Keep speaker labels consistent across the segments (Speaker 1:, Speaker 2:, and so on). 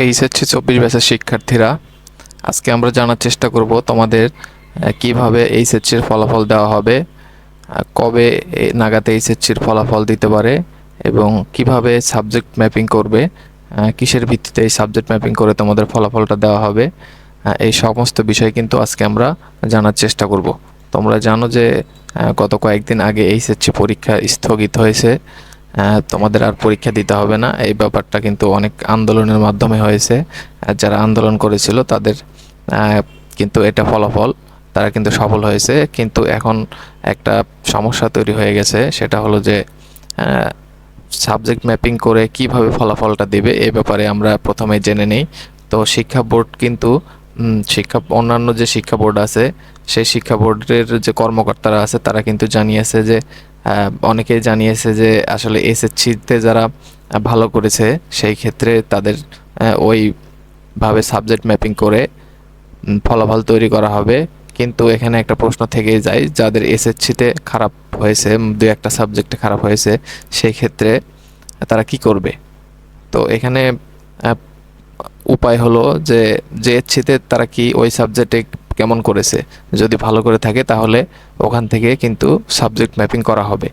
Speaker 1: HSC চব্বিশ ব্যাচের শিক্ষার্থীরা। আজকে আমরা জানার চেষ্টা করব তোমাদের কীভাবে এইচএসসির ফলাফল দেওয়া হবে কবে নাগাদ এইচএসসির ফলাফল দিতে পারে, এবং কীভাবে সাবজেক্ট ম্যাপিং করবে কিসের ভিত্তিতে এই সাবজেক্ট ম্যাপিং করে তোমাদের ফলাফলটা দেওয়া হবে এই সমস্ত বিষয় কিন্তু আজকে আমরা জানার চেষ্টা করব। তোমরা জানো যে গত কয়েকদিন আগে এইচএসসি পরীক্ষা স্থগিত হয়েছে তোমাদের আর পরীক্ষা দিতে হবে না। এই ব্যাপারটা কিন্তু অনেক আন্দোলনের মাধ্যমে হয়েছে। যারা আন্দোলন করেছিল তাদের কিন্তু এটা ফলাফল, তারা কিন্তু সফল হয়েছে। কিন্তু এখন একটা সমস্যা তৈরি হয়ে গেছে, সেটা হলো যে সাবজেক্ট ম্যাপিং করে কীভাবে ফলাফলটা দিবে এই ব্যাপারে আমরা প্রথমে জেনে নেই। তো শিক্ষা বোর্ড কিন্তু শিক্ষা, অন্যান্য যে শিক্ষা বোর্ড আছে, সেই শিক্ষা বোর্ডের যে কর্মকর্তারা আছে, তারা কিন্তু জানিয়েছে যে অনেকেই জানিয়েছে যে, আসলে এসএসসিতে যারা ভালো করেছে, সেই ক্ষেত্রে তাদের ওইভাবে সাবজেক্ট ম্যাপিং করে ফলাফল তৈরি করা হবে। কিন্তু এখানে একটা প্রশ্ন থেকেই যায়, যাদের এসএসসিতে খারাপ হয়েছে দুই একটা সাবজেক্টে খারাপ হয়েছে, সেই ক্ষেত্রে তারা কি করবে? তো এখানে উপায় হলো যে জেএসসিতে তারা কি ওই সাবজেক্টে কেমন করেছে। যদি ভালো করে থাকে তাহলে ওখান থেকে কিন্তু সাবজেক্ট ম্যাপিং করা হবে।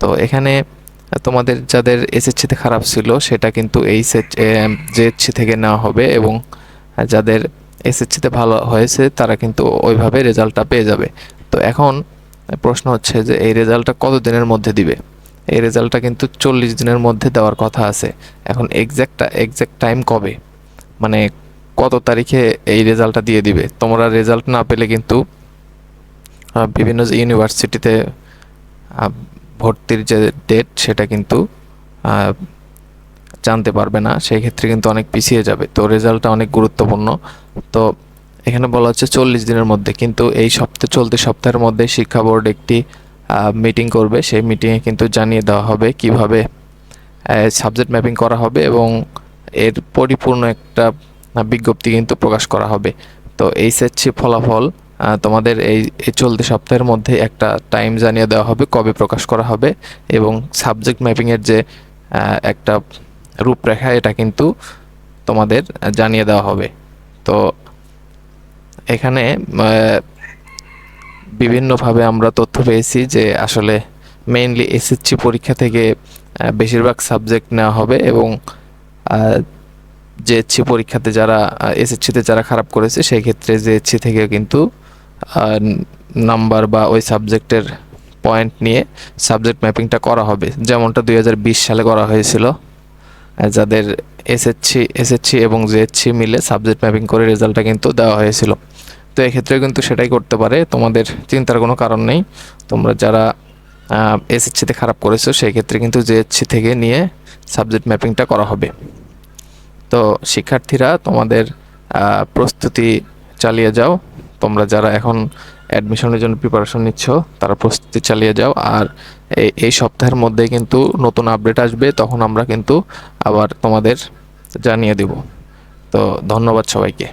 Speaker 1: তো এখানে তোমাদের যাদের এসএসসিতে খারাপ ছিল সেটা কিন্তু এই জেএসসি থেকে নেওয়া হবে এবং যাদের এসএসসিতে ভালো হয়েছে তারা কিন্তু ওইভাবে রেজাল্টটা পেয়ে যাবে। তো এখন প্রশ্ন হচ্ছে যে, এই রেজাল্টটা কত দিনের মধ্যে দিবে? এই রেজাল্টটা কিন্তু চল্লিশ দিনের মধ্যে দেওয়ার কথা আছে। এখন এক্স্যাক্টটা এক্স্যাক্ট টাইম কবে? মানে কত তারিখে এই রেজাল্টটা দিয়ে দিবে? তোমরা রেজাল্ট না পেলে কিন্তু বিভিন্ন ইউনিভার্সিটিতে ভর্তির যে ডেট সেটা কিন্তু জানতে পারবে না। সেই ক্ষেত্রে কিন্তু অনেক পিছিয়ে যাবে। তো রেজাল্টটা অনেক গুরুত্বপূর্ণ। তো এখানে বলা হচ্ছে চল্লিশ দিনের মধ্যে। কিন্তু এই সপ্তাহে চলতি সপ্তাহের মধ্যে শিক্ষা বোর্ড একটি মিটিং করবে। সেই মিটিংয়ে কিন্তু জানিয়ে দেওয়া হবে কীভাবে সাবজেক্ট ম্যাপিং করা হবে এবং এর পরিপূর্ণ একটা বিজ্ঞপ্তি কিন্তু প্রকাশ করা হবে। তো এই এইচএসসি ফলাফল তোমাদের এই চলতি সপ্তাহের মধ্যে একটা টাইম জানিয়ে দেওয়া হবে কবে প্রকাশ করা হবে এবং সাবজেক্ট ম্যাপিংয়ের যে একটা রূপরেখা, এটা কিন্তু তোমাদের জানিয়ে দেওয়া হবে। তো এখানে বিভিন্নভাবে আমরা তথ্য পেয়েছি যে আসলে মেইনলি এসএসসি পরীক্ষা থেকে বেশিরভাগ সাবজেক্ট নেওয়া হবে এবং জেএসসি পরীক্ষাতে যারা এসএসসিতে যারা খারাপ করেছে, সেই ক্ষেত্রে জেএসসি থেকে কিন্তু নাম্বার বা ওই সাবজেক্টের পয়েন্ট নিয়ে সাবজেক্ট ম্যাপিংটা করা হবে। যেমনটা দুই হাজার বিশ সালে করা হয়েছিল। যাদের এসএসসি এসএসসি এবং জেএসসি মিলে সাবজেক্ট ম্যাপিং করে রেজাল্টটা কিন্তু দেওয়া হয়েছিল। তো এক্ষেত্রে কিন্তু সেটাই করতে পারে, তোমাদের চিন্তার কোনো কারণ নেই। তোমরা যারা এসএসসিতে খারাপ করেছ, সেই ক্ষেত্রে কিন্তু জেএসসি থেকে নিয়ে সাবজেক্ট ম্যাপিংটা করা হবে। তো শিক্ষার্থীরা তোমাদের প্রস্তুতি চালিয়ে যাও। তোমরা যারা এখন অ্যাডমিশনের জন্য প্রিপারেশন নিচ্ছ, তারা প্রস্তুতি চালিয়ে যাও। আর এই সপ্তাহের মধ্যে কিন্তু নতুন আপডেট আসবে, তখন আমরা কিন্তু আবার তোমাদের জানিয়ে দেব। তো ধন্যবাদ সবাইকে।